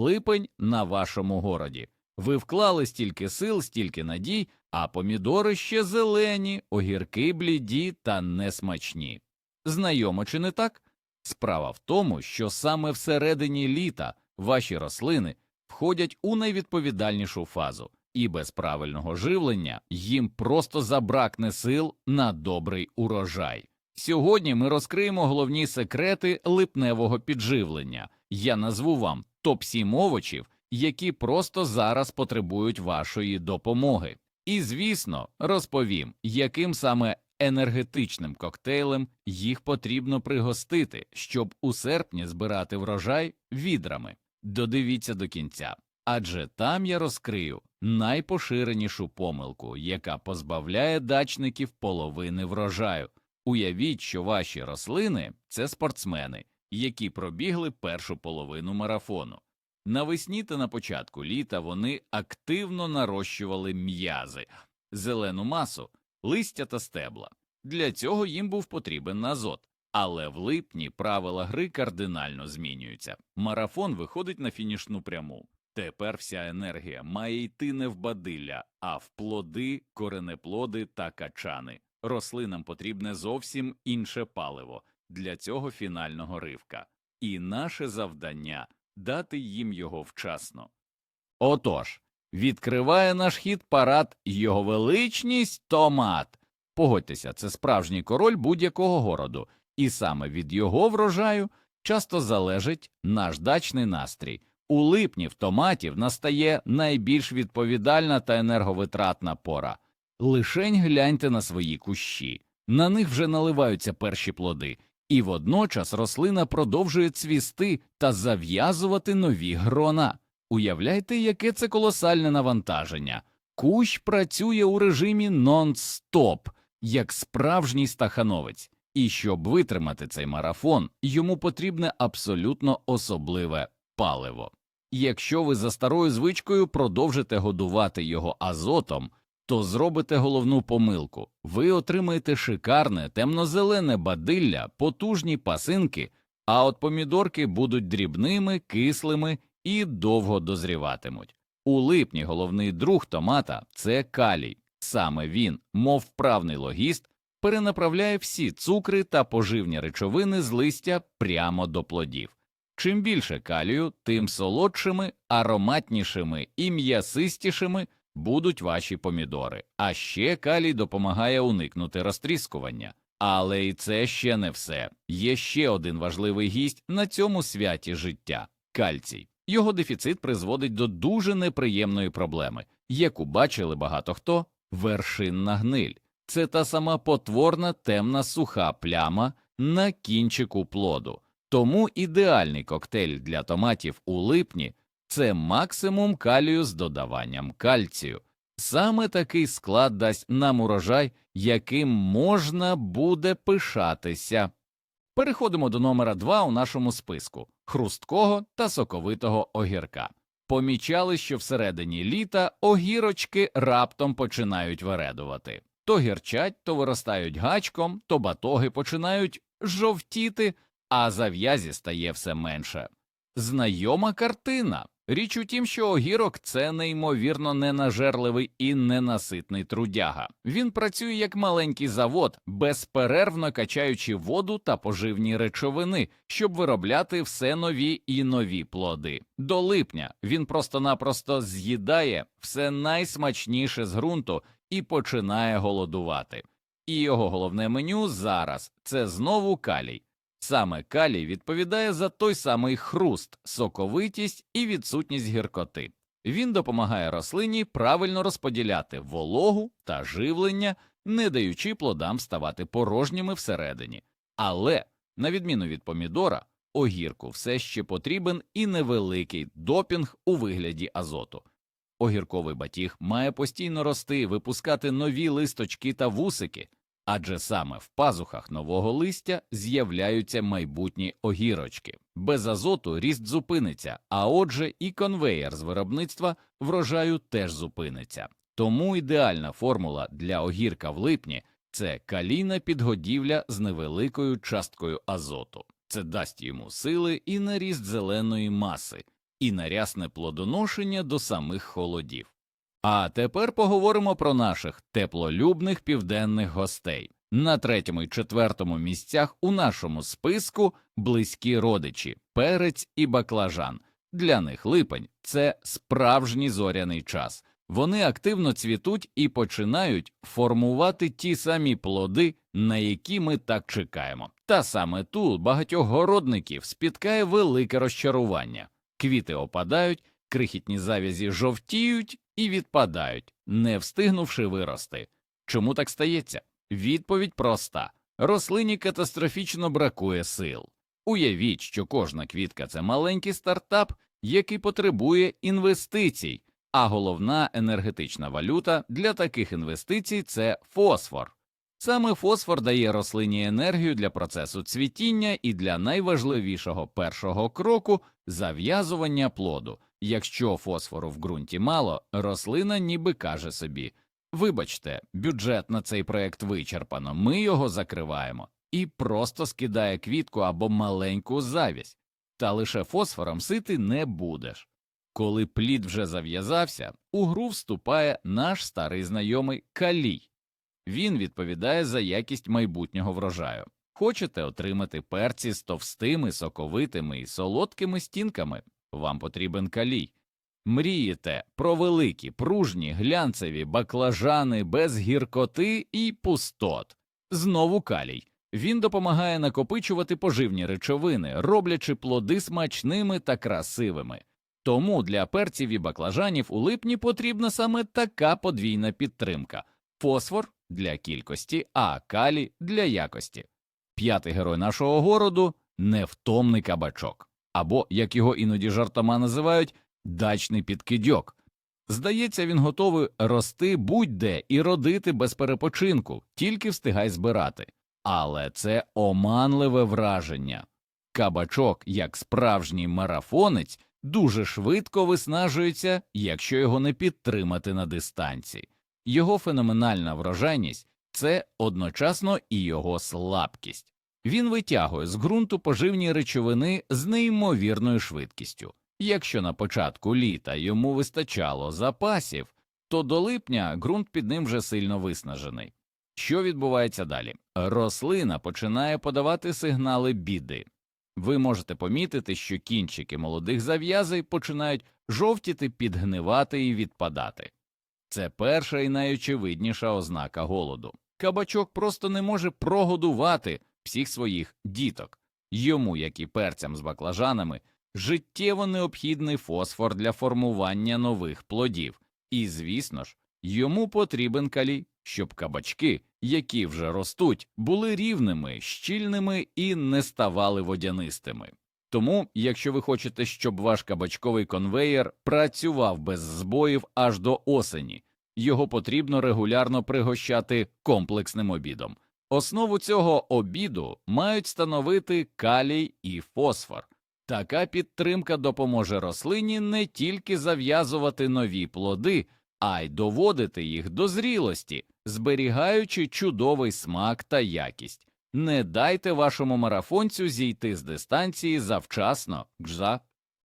липень на вашому городі. Ви вклали стільки сил, стільки надій, а помідори ще зелені, огірки бліді та несмачні. Знайомо чи не так? Справа в тому, що саме всередині літа ваші рослини входять у найвідповідальнішу фазу, і без правильного живлення їм просто забракне сил на добрий урожай. Сьогодні ми розкриємо головні секрети липневого підживлення. Я назву вам топ-7 овочів, які просто зараз потребують вашої допомоги. І, звісно, розповім, яким саме енергетичним коктейлем їх потрібно пригостити, щоб у серпні збирати врожай відрами. Додивіться до кінця, адже там я розкрию найпоширенішу помилку, яка позбавляє дачників половини врожаю. Уявіть, що ваші рослини це спортсмени, які пробігли першу половину марафону. Навесні та на початку літа вони активно нарощували м'язи, зелену масу, листя та стебла. Для цього їм був потрібен азот. Але в липні правила гри кардинально змінюються. Марафон виходить на фінішну пряму. Тепер вся енергія має йти не в бадилля, а в плоди, коренеплоди та качани. Рослинам потрібне зовсім інше паливо для цього фінального ривка. І наше завдання дати їм його вчасно. Отож, відкриває наш хід парад його величність томат. Погодьтеся, це справжній король будь-якого городу, і саме від його врожаю часто залежить наш дачний настрій. У липні в томатів настає найбільш відповідальна та енерговитратна пора. Лишень гляньте на свої кущі, на них вже наливаються перші плоди, і водночас рослина продовжує цвісти та зав'язувати нові грона. Уявляйте, яке це колосальне навантаження. Кущ працює у режимі нон-стоп, як справжній стахановець, і щоб витримати цей марафон, йому потрібне абсолютно особливе паливо. Якщо ви за старою звичкою продовжите годувати його азотом, то зробите головну помилку ви отримаєте шикарне темно-зелене бадилля, потужні пасинки, а от помідорки будуть дрібними, кислими і довго дозріватимуть. У липні головний друг томата це калій. Саме він, мов вправний логіст, перенаправляє всі цукри та поживні речовини з листя прямо до плодів. Чим більше калію, тим солодшими, ароматнішими і м'ясистішими будуть ваші помідори. А ще калій допомагає уникнути розтріскування. Але і це ще не все. Є ще один важливий гість на цьому святі життя кальцій. Його дефіцит призводить до дуже неприємної проблеми, яку бачили багато хто вершинна гниль. Це та сама потворна темна суха пляма на кінчику плоду. Тому ідеальний коктейль для томатів у липні це максимум калію з додаванням кальцію. Саме такий склад дасть нам урожай, яким можна буде пишатися. Переходимо до номера 2 у нашому списку хрусткого та соковитого огірка. Помічали, що всередині літа огірочки раптом починають вередувати. То гірчать, то виростають гачком, то батоги починають жовтіти, а зав'язі стає все менше. Знайома картина. Річ у тім, що огірок це неймовірно ненажерливий і ненаситний трудяга. Він працює як маленький завод, безперервно качаючи воду та поживні речовини, щоб виробляти все нові і нові плоди. До липня він просто-напросто з'їдає все найсмачніше з ґрунту і починає голодувати. І його головне меню зараз це знову калій. Саме калій відповідає за той самий хруст, соковитість і відсутність гіркоти. Він допомагає рослині правильно розподіляти вологу та живлення, не даючи плодам ставати порожніми всередині. Але, на відміну від помідора, огірку все ще потрібен і невеликий допінг у вигляді азоту. Огірковий батіг має постійно рости, випускати нові листочки та вусики адже саме в пазухах нового листя з'являються майбутні огірочки. Без азоту ріст зупиниться, а отже, і конвеєр з виробництва врожаю теж зупиниться. Тому ідеальна формула для огірка в липні це калійна підгодівля з невеликою часткою азоту. Це дасть йому сили і наріст зеленої маси. і нарясне плодоношення до самих холодів. А тепер поговоримо про наших теплолюбних південних гостей. На третьому і четвертому місцях у нашому списку близькі родичі перець і баклажан. Для них липень це справжній зоряний час. Вони активно цвітуть і починають формувати ті самі плоди, на які ми так чекаємо. Та саме тут багатьох городників спіткає велике розчарування. Квіти опадають, крихітні завязі жовтіють і відпадають, не встигнувши вирости. Чому так стається? Відповідь проста рослині катастрофічно бракує сил. Уявіть, що кожна квітка це маленький стартап, який потребує інвестицій, а головна енергетична валюта для таких інвестицій це фосфор. Саме фосфор дає рослині енергію для процесу цвітіння і для найважливішого першого кроку зав'язування плоду. Якщо фосфору в ґрунті мало, рослина ніби каже собі Вибачте, бюджет на цей проект вичерпано, ми його закриваємо і просто скидає квітку або маленьку завість, та лише фосфором сити не будеш. Коли плід вже зав'язався, у гру вступає наш старий знайомий калій. Він відповідає за якість майбутнього врожаю. Хочете отримати перці з товстими, соковитими і солодкими стінками? Вам потрібен калій. Мрієте про великі, пружні, глянцеві баклажани без гіркоти і пустот. Знову калій. Він допомагає накопичувати поживні речовини, роблячи плоди смачними та красивими. Тому для перців і баклажанів у липні потрібна саме така подвійна підтримка фосфор для кількості, а калій для якості. П'ятий герой нашого городу невтомний кабачок, або, як його іноді жартома називають, дачний підкидьок. Здається, він готовий рости будь-де і родити без перепочинку, тільки встигай збирати. Але це оманливе враження. Кабачок, як справжній марафонець, дуже швидко виснажується, якщо його не підтримати на дистанції. Його феноменальна врожайність це одночасно і його слабкість. Він витягує з ґрунту поживні речовини з неймовірною швидкістю. Якщо на початку літа йому вистачало запасів, то до липня ґрунт під ним вже сильно виснажений. Що відбувається далі? Рослина починає подавати сигнали біди. Ви можете помітити, що кінчики молодих зав'язей починають жовтіти, підгнивати і відпадати. Це перша і найочевидніша ознака голоду. Кабачок просто не може прогодувати всіх своїх діток. Йому, як і перцям з баклажанами, життєво необхідний фосфор для формування нових плодів, і, звісно ж, йому потрібен калій, щоб кабачки, які вже ростуть, були рівними, щільними і не ставали водянистими. Тому, якщо ви хочете, щоб ваш кабачковий конвеєр працював без збоїв аж до осені, його потрібно регулярно пригощати комплексним обідом. Основу цього обіду мають становити калій і фосфор. Така підтримка допоможе рослині не тільки зав'язувати нові плоди, а й доводити їх до зрілості, зберігаючи чудовий смак та якість. Не дайте вашому марафонцю зійти з дистанції завчасно, гжа.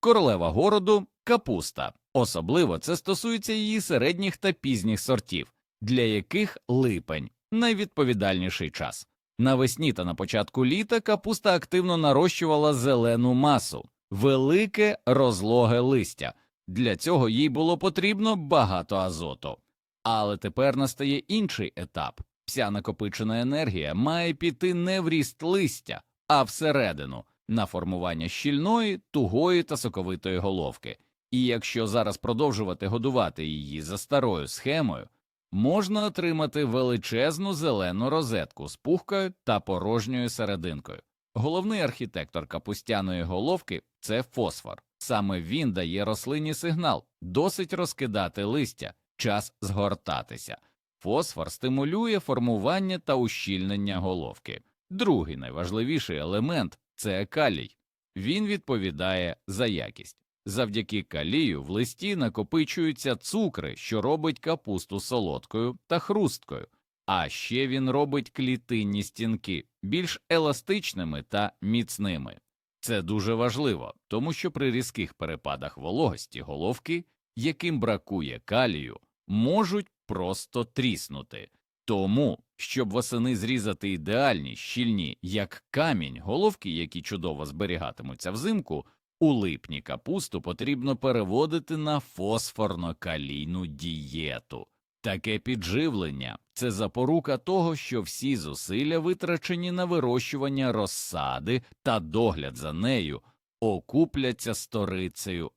Королева городу капуста. Особливо це стосується її середніх та пізніх сортів, для яких липень найвідповідальніший час. Навесні та на початку літа капуста активно нарощувала зелену масу, велике розлоге листя. Для цього їй було потрібно багато азоту. Але тепер настає інший етап вся накопичена енергія має піти не в ріст листя, а всередину, на формування щільної, тугої та соковитої головки. І якщо зараз продовжувати годувати її за старою схемою, можна отримати величезну зелену розетку з пухкою та порожньою серединкою. Головний архітектор капустяної головки це фосфор. Саме він дає рослині сигнал досить розкидати листя, час згортатися. Фосфор стимулює формування та ущільнення головки. Другий найважливіший елемент це калій. Він відповідає за якість. Завдяки калію в листі накопичуються цукри, що робить капусту солодкою та хрусткою, а ще він робить клітинні стінки більш еластичними та міцними. Це дуже важливо, тому що при різких перепадах вологості головки, яким бракує калію, можуть просто тріснути. Тому, щоб восени зрізати ідеальні, щільні, як камінь, головки, які чудово зберігатимуться взимку, у липні капусту потрібно переводити на фосфорно-калійну дієту. Таке підживлення це запорука того, що всі зусилля, витрачені на вирощування розсади та догляд за нею, окупляться сторицею.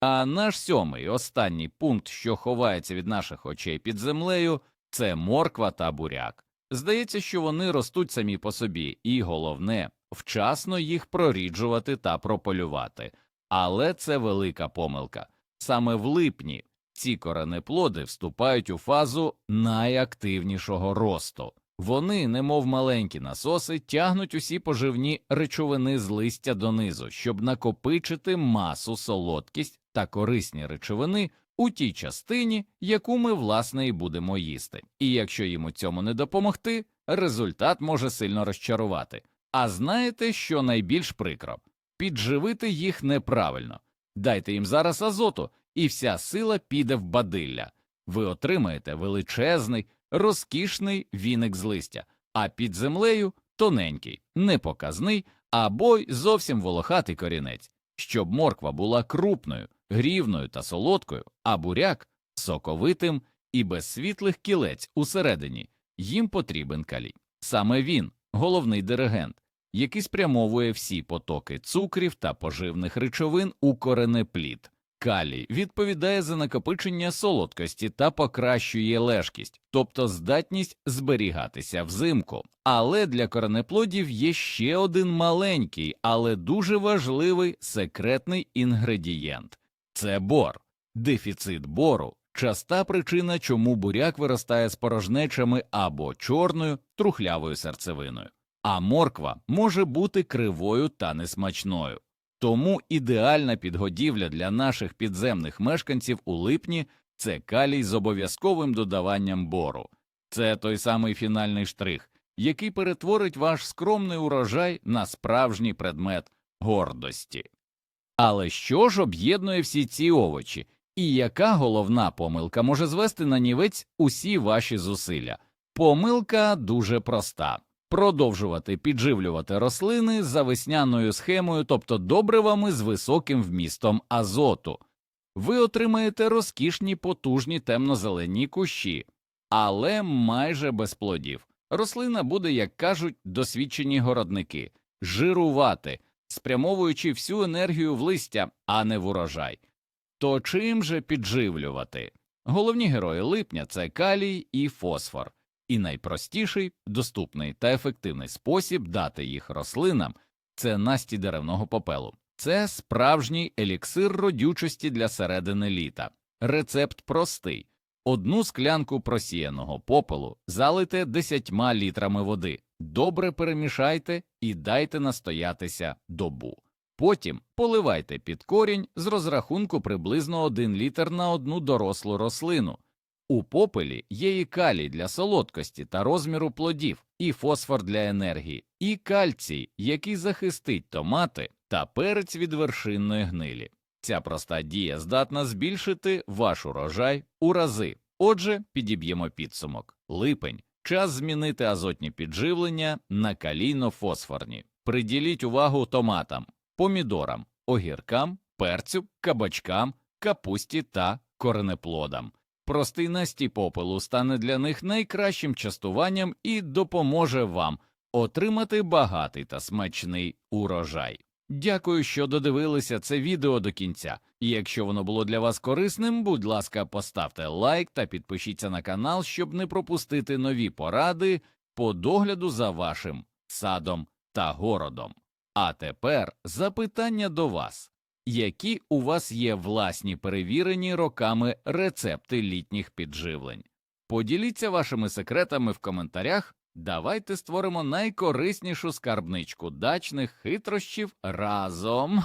А наш сьомий останній пункт, що ховається від наших очей під землею, це морква та буряк. Здається, що вони ростуть самі по собі, і головне вчасно їх проріджувати та прополювати. Але це велика помилка. Саме в липні ці коренеплоди вступають у фазу найактивнішого росту. Вони, немов маленькі насоси, тягнуть усі поживні речовини з листя донизу, щоб накопичити масу, солодкість та корисні речовини у тій частині, яку ми власне і будемо їсти. І якщо їм у цьому не допомогти, результат може сильно розчарувати. А знаєте, що найбільш прикро? Підживити їх неправильно. Дайте їм зараз азоту, і вся сила піде в бадилля. Ви отримаєте величезний, розкішний віник з листя, а під землею тоненький, непоказний або й зовсім волохатий корінець, щоб морква була крупною, грівною та солодкою, а буряк соковитим і без світлих кілець усередині. Їм потрібен калій. Саме він, головний диригент, який спрямовує всі потоки цукрів та поживних речовин у коренеплід. Калій відповідає за накопичення солодкості та покращує лежкість, тобто здатність зберігатися взимку. Але для коренеплодів є ще один маленький, але дуже важливий секретний інгредієнт це бор. Дефіцит бору часта причина, чому буряк виростає з порожнечами або чорною трухлявою серцевиною, а морква може бути кривою та несмачною. Тому ідеальна підгодівля для наших підземних мешканців у липні це калій з обов'язковим додаванням бору. Це той самий фінальний штрих, який перетворить ваш скромний урожай на справжній предмет гордості. Але що ж об'єднує всі ці овочі, і яка головна помилка може звести на нівець усі ваші зусилля? Помилка дуже проста продовжувати підживлювати рослини за весняною схемою, тобто добривами з високим вмістом азоту. Ви отримаєте розкішні потужні темно-зелені кущі, але майже без плодів. Рослина буде, як кажуть досвідчені городники, жирувати, спрямовуючи всю енергію в листя, а не в урожай. То чим же підживлювати? Головні герої липня це калій і фосфор і найпростіший, доступний та ефективний спосіб дати їх рослинам це насті деревного попелу. Це справжній еліксир родючості для середини літа. Рецепт простий: одну склянку просіяного попелу залите 10 літрами води, добре перемішайте і дайте настоятися добу. Потім поливайте під корінь з розрахунку приблизно 1 літр на одну дорослу рослину. У попелі є і калій для солодкості та розміру плодів, і фосфор для енергії, і кальцій, який захистить томати та перець від вершинної гнилі. Ця проста дія здатна збільшити ваш урожай у рази. Отже, підіб'ємо підсумок. Липень час змінити азотні підживлення на калійно-фосфорні. Приділіть увагу томатам, помідорам, огіркам, перцю, кабачкам, капусті та коренеплодам. Простий настій попелу стане для них найкращим частуванням і допоможе вам отримати багатий та смачний урожай. Дякую, що додивилися це відео до кінця. Якщо воно було для вас корисним, будь ласка, поставте лайк та підпишіться на канал, щоб не пропустити нові поради по догляду за вашим садом та городом. А тепер запитання до вас які у вас є власні перевірені роками рецепти літніх підживлень. Поділіться вашими секретами в коментарях. Давайте створимо найкориснішу скарбничку дачних хитрощів разом.